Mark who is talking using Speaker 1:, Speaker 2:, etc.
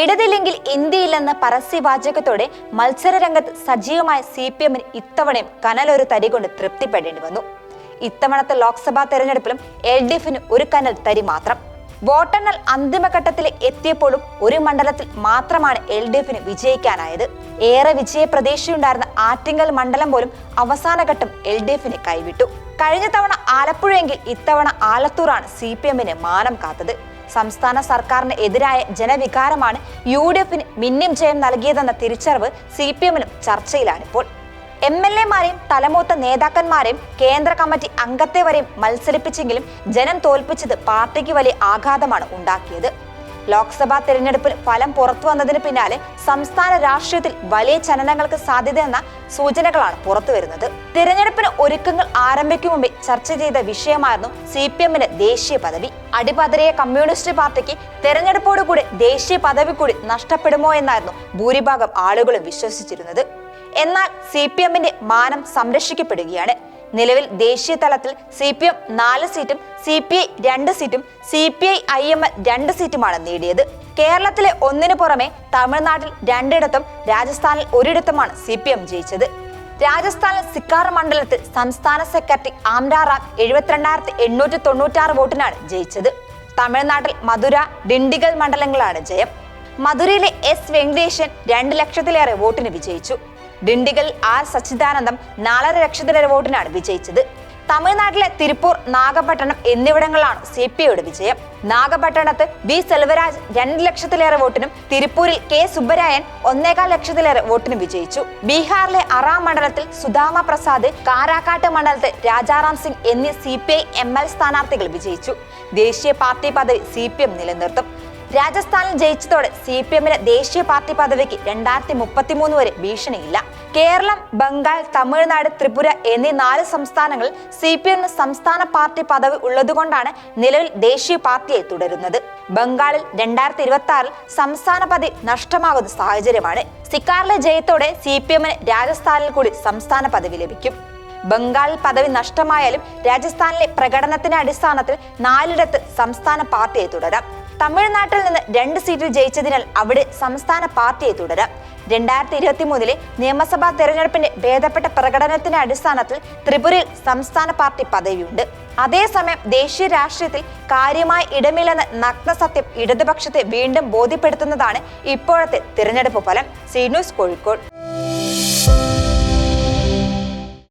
Speaker 1: ഇടതില്ലെങ്കിൽ ഇന്ത്യയില്ലെന്ന പരസ്യവാചകത്തോടെ മത്സരരംഗത്ത് സജീവമായ C P എമ്മിന് ഇത്തവണയും കനലൊരു തരി കൊണ്ട് തൃപ്തിപ്പെടേണ്ടി വന്നു. ഇത്തവണത്തെ ലോക്സഭാ തെരഞ്ഞെടുപ്പിലും എൽ ഡി എഫിന് ഒരു കനൽ തരി മാത്രം. വോട്ടെണ്ണൽ അന്തിമഘട്ടത്തിൽ എത്തിയപ്പോഴും ഒരു മണ്ഡലത്തിൽ മാത്രമാണ് എൽ ഡി എഫിന് വിജയിക്കാനായത്. ഏറെ വിജയ പ്രതീക്ഷയുണ്ടായിരുന്ന ആറ്റിങ്ങൽ മണ്ഡലം പോലും അവസാനഘട്ടം എൽ ഡി എഫിന് കൈവിട്ടു. കഴിഞ്ഞ തവണ ആലപ്പുഴയെങ്കിൽ ഇത്തവണ ആലത്തൂറാണ് സി പി എമ്മിന് മാനം കാത്തത്. സംസ്ഥാന സർക്കാരിന് എതിരായ ജനവികാരമാണ് യു ഡി എഫിന് മിന്നും ജയം നൽകിയതെന്ന തിരിച്ചറിവ് സി പി എമ്മിനും ചർച്ചയിലാണിപ്പോൾ എം എൽ എമാരെയും തലമൂത്ത നേതാക്കന്മാരെയും കേന്ദ്ര കമ്മിറ്റി അംഗത്തെ വരെയും മത്സരിപ്പിച്ചെങ്കിലും ജനം തോൽപ്പിച്ചത് പാർട്ടിക്ക് വലിയ ആഘാതമാണ് ഉണ്ടാക്കിയത്. ലോക്സഭാ തെരഞ്ഞെടുപ്പിൽ ഫലം പുറത്തു വന്നതിന് പിന്നാലെ സംസ്ഥാന രാഷ്ട്രീയത്തിൽ വലിയ ചലനങ്ങൾക്ക് സാധ്യതയെന്ന സൂചനകളാണ് പുറത്തുവരുന്നത് തിരഞ്ഞെടുപ്പിന് ഒരുക്കങ്ങൾ ആരംഭിക്കും മുമ്പേ ചർച്ച ചെയ്ത വിഷയമായിരുന്നു സി പി എമ്മിന് ദേശീയ പദവി. അടിപതറിയ കമ്മ്യൂണിസ്റ്റ് പാർട്ടിക്ക് തെരഞ്ഞെടുപ്പോടുകൂടി ദേശീയ പദവി കൂടി നഷ്ടപ്പെടുമോ എന്നായിരുന്നു ഭൂരിഭാഗം ആളുകളും വിശ്വസിച്ചിരുന്നത്. എന്നാൽ സി പി എമ്മിന്റെ മാനം സംരക്ഷിക്കപ്പെടുകയാണ്. നിലവിൽ ദേശീയ തലത്തിൽ സി പി എം നാല് സീറ്റും സി പി ഐ രണ്ട് സീറ്റും C P I M L L രണ്ട് സീറ്റുമാണ് നേടിയത്. കേരളത്തിലെ ഒന്നിനു പുറമെ തമിഴ്നാട്ടിൽ രണ്ടിടത്തും രാജസ്ഥാനിൽ ഒരിടത്തുമാണ് സി പി എം ജയിച്ചത്. രാജസ്ഥാനിൽ സിക്കാർ മണ്ഡലത്തിൽ സംസ്ഥാന സെക്രട്ടറി ആംരാ റാം എഴുപത്തിരണ്ടായിരത്തി എണ്ണൂറ്റി തൊണ്ണൂറ്റാറ് വോട്ടിനാണ് ജയിച്ചത്. തമിഴ്നാട്ടിൽ മധുര ഡിണ്ടിഗൽ മണ്ഡലങ്ങളാണ് ജയം. മധുരയിലെ എസ് വെങ്കടേശൻ രണ്ട് ലക്ഷത്തിലേറെ വോട്ടിന് വിജയിച്ചു. ഡിണ്ടിഗൽ ആർ സച്ചിദാനന്ദം നാലര ലക്ഷത്തിലേറെ വോട്ടിനാണ് വിജയിച്ചത്. തമിഴ്നാട്ടിലെ തിരുപ്പൂർ നാഗപട്ടണം എന്നിവിടങ്ങളാണ് സി പി ഐയുടെ വിജയം. നാഗപട്ടണത്ത് വി സെൽവരാജ് രണ്ട് ലക്ഷത്തിലേറെ വോട്ടിനും തിരുപ്പൂരിൽ കെ സുബ്ബരായൻ ഒന്നേകാൽ ലക്ഷത്തിലേറെ വോട്ടിനും വിജയിച്ചു. ബീഹാറിലെ അറാം മണ്ഡലത്തിൽ സുദാമ പ്രസാദ് കാരാക്കാട്ട് മണ്ഡലത്തിൽ രാജാറാം സിംഗ് എന്നീ C P I M L സ്ഥാനാർത്ഥികൾ വിജയിച്ചു. ദേശീയ പാർട്ടി പദവി സി പി എം നിലനിർത്തും. രാജസ്ഥാനിൽ ജയിച്ചതോടെ സി പി എമ്മിന് ദേശീയ പാർട്ടി പദവിക്ക് രണ്ടായിരത്തി മുപ്പത്തിമൂന്ന് വരെ ഭീഷണിയില്ല. കേരളം ബംഗാൾ തമിഴ്നാട് ത്രിപുര എന്നീ നാല് സംസ്ഥാനങ്ങൾ സി പി എമ്മിന് സംസ്ഥാന പാർട്ടി പദവി ഉള്ളതുകൊണ്ടാണ് നിലവിൽ ദേശീയ പാർട്ടിയായി തുടരുന്നത്. ബംഗാളിൽ രണ്ടായിരത്തി ഇരുപത്തി ആറിൽ സംസ്ഥാന പദവി നഷ്ടമാകുന്ന സാഹചര്യമാണ്. സിക്കാറിലെ ജയത്തോടെ സി പി എമ്മിന് രാജസ്ഥാനിൽ കൂടി സംസ്ഥാന പദവി ലഭിക്കും. ബംഗാളിൽ പദവി നഷ്ടമായാലും രാജസ്ഥാനിലെ പ്രകടനത്തിന്റെ അടിസ്ഥാനത്തിൽ നാലിടത്ത് സംസ്ഥാന പാർട്ടിയെ തുടരാം. തമിഴ്നാട്ടിൽ നിന്ന് രണ്ട് സീറ്റിൽ ജയിച്ചതിനാൽ അവിടെ സംസ്ഥാന പാർട്ടിയെ തുടരാം. രണ്ടായിരത്തി ഇരുപത്തി മൂന്നിലെ നിയമസഭാ തെരഞ്ഞെടുപ്പിന്റെ ഭേദപ്പെട്ട പ്രകടനത്തിന്റെ അടിസ്ഥാനത്തിൽ ത്രിപുരയിൽ സംസ്ഥാന പാർട്ടി പദവിയുണ്ട്. അതേസമയം ദേശീയ രാഷ്ട്രീയത്തിൽ കാര്യമായ ഇടമില്ലെന്ന നഗ്നസത്യം ഇടതുപക്ഷത്തെ വീണ്ടും ബോധ്യപ്പെടുത്തുന്നതാണ് ഇപ്പോഴത്തെ തിരഞ്ഞെടുപ്പ് ഫലം. C news Kozhikode.